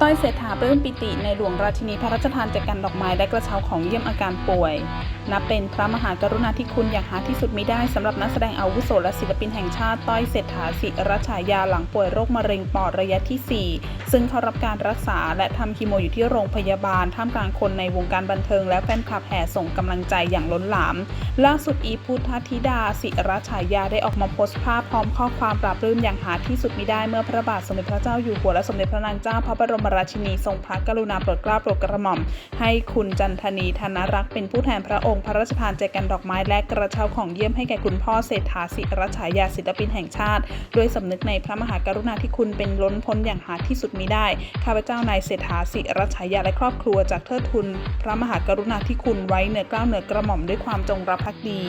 ต้อยเศรษฐาปลื้มปิติในหลวงราชินีพระราชทานแจกันดอกไม้และกระเช้าของเยี่ยมอาการป่วย นับเป็นพระมหากรุณาธิคุณอย่างหาที่สุดมิได้สำหรับนักแสดงอาวุโสและศิลปินแห่งชาติ ต้อยเศรษฐาศิรฉายาหลังป่วยโรคมะเร็งปอดระยะทีสี่ 4 ซึ่งเข้ารับการรักษาและทำคีโมอยู่ที่โรงพยาบาล ท่ามกลางคนในวงการบันเทิงและแฟนคลับแห่ส่งกำลังใจอย่างล้นหลาม ล่าสุดอีพุทธธิดาศิรฉายาได้ออกมาโพสต์ภาพพร้อมข้อความปราบรื้มอย่างหาที่สุดมิได้เมื่อพระบาทสมเด็จพระเจ้าอยู่หัวและสมเด็จพระนางเจ้าพระบรมราชินีทรงพระกรุณาโปรดเกล้าโปรดกระหม่อม ให้คุณจันทนีธนรักษ์เป็นผู้แทนพระองค์พระราชทานแจกันดอกไม้และกระเช้าของเยี่ยมให้แก่คุณพ่อเศรษฐาศิรฉายาศิลปินแห่งชาติ ด้วยสำนึกในพระมหากรุณาธิคุณเป็นล้นพ้นอย่างหาที่สุดมิได้ ข้าพเจ้านายเศรษฐาศิรฉายาและครอบครัวจากเทิดทุน พระมหากรุณาธิคุณไว้เหนือเกล้าวเหนือกระหม่อมด้วยความจงรักภักดี